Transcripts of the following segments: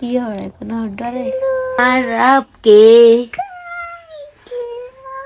কি হয় এখন ডরে আর আপকে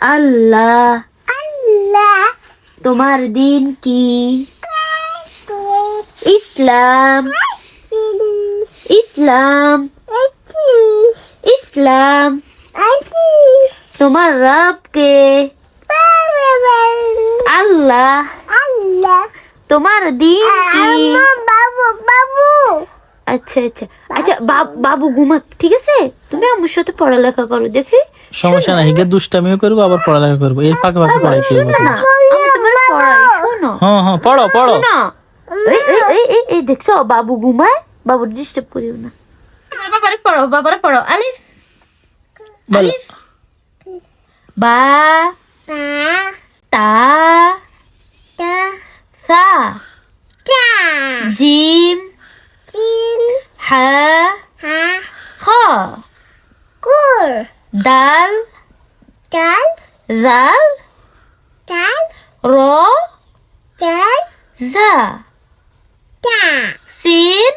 আল্লাহ। তোমার দিন কি? ইসলাম। ইসলাম। ইসলাম। তোমার রবকে? আল্লাহ। তোমার দিন কি বাবু বাবু। আচ্ছা আচ্ছা। আচ্ছা বাব- বাবু ঘুমা ঠিক আছে? তুমি আমার সাথে পড়ালেখা করো দেখি। সমস্যা নাই হিগে দুষ্টামিও করব আবার পড়ালেখা করব। এর ফাঁকে ফাঁকে পড়াইতে হবে শোনো না আমি তোমার পড়াই শোনো। হ্যাঁ হ্যাঁ পড়ো পড়ো। না এই এই এই এই দেখছ বাবু ঘুমায় বাবু ডিস্টার্ব করিও না। বাবারে পড়ো বাবারে পড়ো আলিফ বলো। আলিফ। বা তা। জিম হা হা খ দাল জাল র জা সিন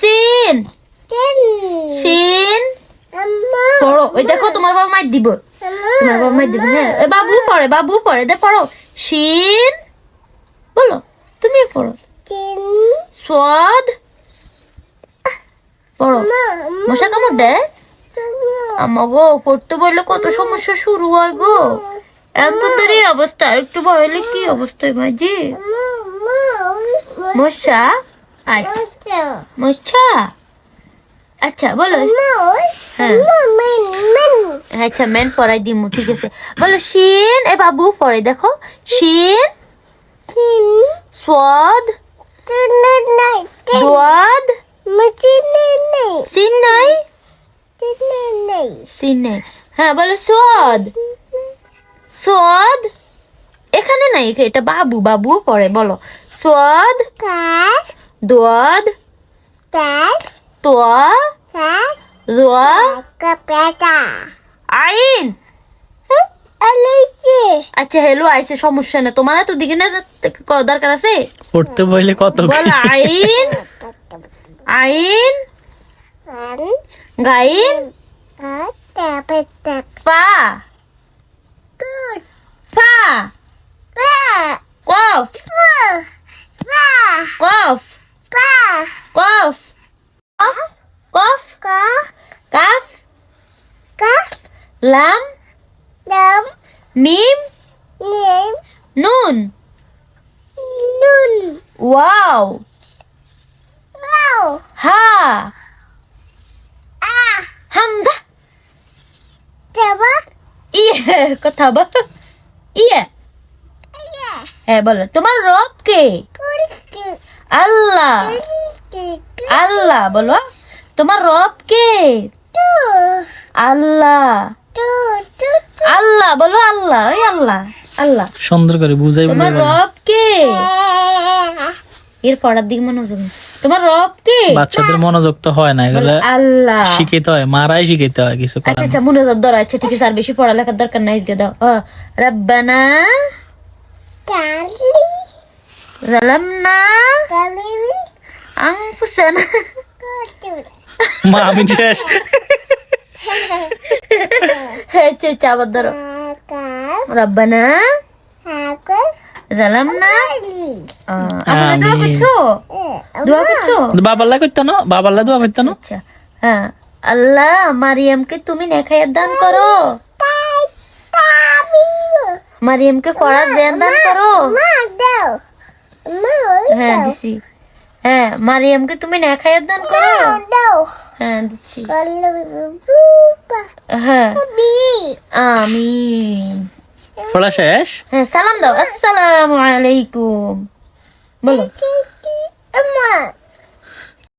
সিন সিন পড়ো। ওই দেখো তোমার বাবা মাই দিব। তোমার বাবা মাই দিব হ্যাঁ। বাবু পড়ে বাবু পড়ে। দে পড়ো। শিন বলো। তুমি পড়ো। স্বাদ পড়ো। মশা কামড় দেয়? আমা গো পড়তে বললে কত সমস্যা শুরু হয় গো। এত দেরি অবস্থা, একটু কি অবস্থা মশা? আচ্ছা মশা? আচ্ছা বলো। হ্যাঁ। আচ্ছা মেন পড়াই দিমু, ঠিক আছে। বলো, শিন, এ বাবু, পড়ে দেখো। শিন? স্বাদ? দোয়াদ? সিন নাই সিন নাই হ্যাঁ বলো স্বাদ? স্বাদ? এখানে নাই এটা বাবু বাবু পড়ে বলো। স্বাদ? দোয়াদ? তোয়া? আইন? আচ্ছা হ্যালো আইসে সমস্যা না তোমার এত দিকে না দরকার আছে? পড়তে বললে কত আইন? আইন? গাইন? পা? ফা? কফ? কফ? কফ? কফ? কাফ? লাম? মিম নুন নুন ওয়াও হা হামজা ইয়ে কথা বল ইয়ে হ্যাঁ বলো তোমার রব কে আল্লাহ আল্লাহ বলো তোমার রব কে আল্লাহ আল্লাহ বলো আল্লাহ ওই আল্লাহ আল্লাহ। সুন্দর করে বুঝাই তোমার রব কে? এর পড়ার দিক মনোযোগ। তোমার রব কে? বাচ্চাদের মনোযোগ তো হয় না এগুলো আল্লাহ। শিখাইতে হয় মারাই শিখাইতে হয় কিছু আচ্ছা আচ্ছা মনোযোগ ধরো আচ্ছা ঠিক আছে আর বেশি পড়ালেখার দরকার নাই আজকে দাও। ও, রব্বানা। জালামনা মা আমি শেষ। আচ্ছা ধরো রব্বানা জালামনা আপনারা দোয়া করছ দোয়া করছ বাবাল্লা করতো না বাবাল্লা দোয়া করতো না আচ্ছা হ্যাঁ আল্লাহ মারিয়ামকে তুমি নেখায়াত দান করো মারিয়ামকে পড়ার জ্ঞান দান করো হ্যাঁ দিছি হ্যাঁ মারিয়ামকে তুমি নেখায়াত দান করো হ্যাঁ দিচ্ছি। হ্যাঁ। আমি। পড়া শেষ? হ্যাঁ সালাম দাও। আসসালামু আলাইকুম। বলো।